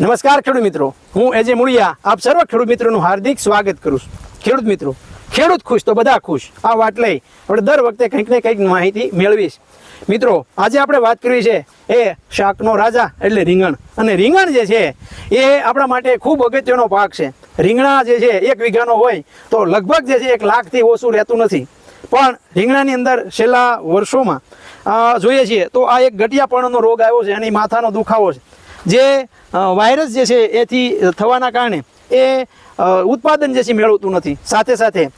નમસ્કાર ખેડૂત મિત્રો. હું એજે મુળિયા. આપ સર્વ ખેડૂત મિત્રોનું હાર્દિક સ્વાગત કરું છું. ખેડૂત મિત્રો, ખેડૂત ખુશ તો બધા ખુશ. આ વાત લઈ આપણે દર વખતે કંઈક ને કંઈક માહિતી મેળવીશ. મિત્રો, આજે આપણે વાત કરવી છે એ શાકનો રાજા એટલે રીંગણ. અને રીંગણ જે છે, એ આપણા માટે ખૂબ અગત્યનો પાક છે. રીંગણા જે છે, એક વીઘાનો હોય તો લગભગ જે છે, એક લાખથી ઓછું રહેતું નથી. પણ રીંગણાની અંદર છેલ્લા વર્ષોમાં જોઈએ છીએ તો આ એક ગટિયાપણનો રોગ આવ્યો છે અને માથાનો દુખાવો છે. જે વાયરસ જે છે એથી થવાના કારણે એ ઉત્પાદન જે છે મેળવતું નથી. સાથે સાથે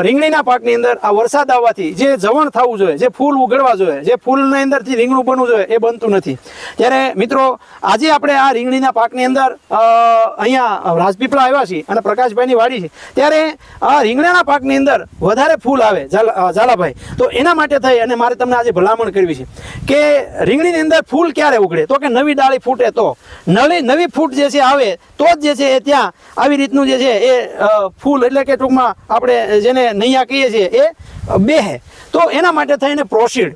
રીંગણીના પાકની અંદર આ વરસાદ આવવાથી જે જવણ થવું જોઈએ, જે ફૂલ ઉગડવા જોઈએ, જે ફૂલની અંદરથી રીંગણું બનવું જોઈએ, એ બનતું નથી. ત્યારે મિત્રો, આજે આપણે આ રીંગણીના પાકની અંદર અહીંયા રાજપીપળા આવ્યા છીએ અને પ્રકાશભાઈની વાડી છે. ત્યારે આ રીંગણાના પાકની અંદર વધારે ફૂલ આવે, ઝાલા- ઝાલાભાઈ. તો એના માટે થઈ અને મારે તમને આજે ભલામણ કરવી છે કે રીંગણીની અંદર ફૂલ ક્યારે ઉગડે? તો કે નવી ડાળી ફૂટે તો. નવી નવી ફૂટ જે છે આવે, તો જ જે છે એ ત્યાં આવી રીતનું જે છે, એ ફૂલ એટલે કે ટૂંકમાં આપણે જેને નૈયા કહીએ છીએ, એ બેહે તો એના માટે થઈને પ્રોસીડ.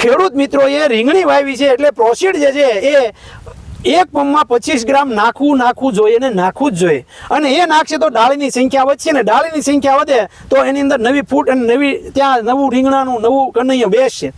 ખેડૂત મિત્રોએ રીંગણી વાવી છે એટલે પ્રોસીડ જે છે, એ એક પંપમાં પચીસ ગ્રામ નાખવું નાખવું જોઈએ ને નાખવું જ જોઈએ. અને એ નાખશે તો ડાળીની સંખ્યા વધશે ને ડાળીની સંખ્યા વધે તો એની અંદર નવી ફૂટ અને નવી ત્યાં નવું રીંગણાનું નવું કનૈયું બેસશે.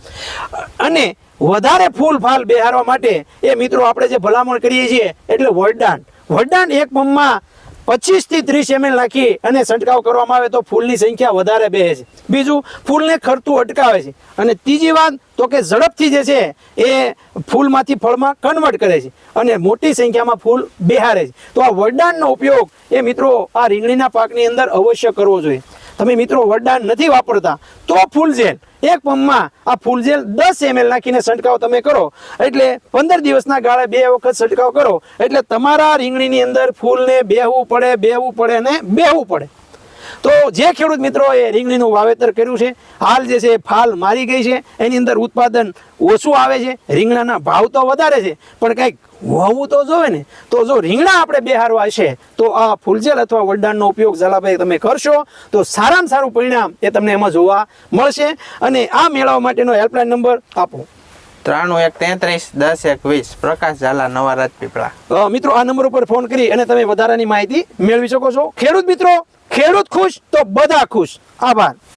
અને વધારે ફૂલ ફાલ બેહારવા માટે એ મિત્રો આપણે જે ભલામણ કરીએ છીએ એટલે વરદાન. વરદાન એક પંપમાં પચીસથી ત્રીસ એમએલ નાખી અને છંટકાવ કરવામાં આવે તો ફૂલની સંખ્યા વધારે બે છે. બીજું, ફૂલને ખરતું અટકાવે છે. અને ત્રીજી વાત, તો કે ઝડપથી જે છે, એ ફૂલમાંથી ફળમાં કન્વર્ટ કરે છે. અને મોટી સંખ્યામાં ફૂલ બેહારે છે. તો આ વરદાનનો ઉપયોગ એ મિત્રો આ રીંગણીના પાકની અંદર અવશ્ય કરવો જોઈએ. તમે મિત્રો વરદાન નથી વાપરતા, તો ફૂલ જેલ એક પંપમાં આ ફૂલ જેલ દસ એમએલ નાખીને છંટકાવ તમે કરો. એટલે પંદર દિવસના ગાળે બે વખત છંટકાવ કરો. એટલે તમારા રીંગણીની અંદર ફૂલને બેહવું પડે બેહવું પડે અને બેહવું પડે. તો જે ખેડૂત મિત્રોએ રીંગણીનું વાવેતર કર્યું છે હાલ જે છે ફાલ મારી ગઈ છે એની અંદર ઉત્પાદન ઓછું આવે છે રીંગણાના ભાવ તો વધારે છે પણ કંઈક હોવું તો જોવે ને તો જો રીંગણા આપણે બેહારવા છે તો આ ફૂલજેલ અથવા વડદાનનો ઉપયોગ ઝાલાભાઈ તમે કરશો તો સારામાં સારું પરિણામ એ તમને એમાં જોવા મળશે. અને આ મેળવવા માટેનો હેલ્પલાઇન નંબર આપો. ત્રાણું એક તેત્રીસ દસ એક વીસ પ્રકાશ ઝાલા નવા રાજપીપળા. મિત્રો આ નંબર ઉપર ફોન કરી અને તમે વધારાની માહિતી મેળવી શકો છો. ખેડૂત મિત્રો ખેડૂત ખુશ તો બધા ખુશ. આભાર.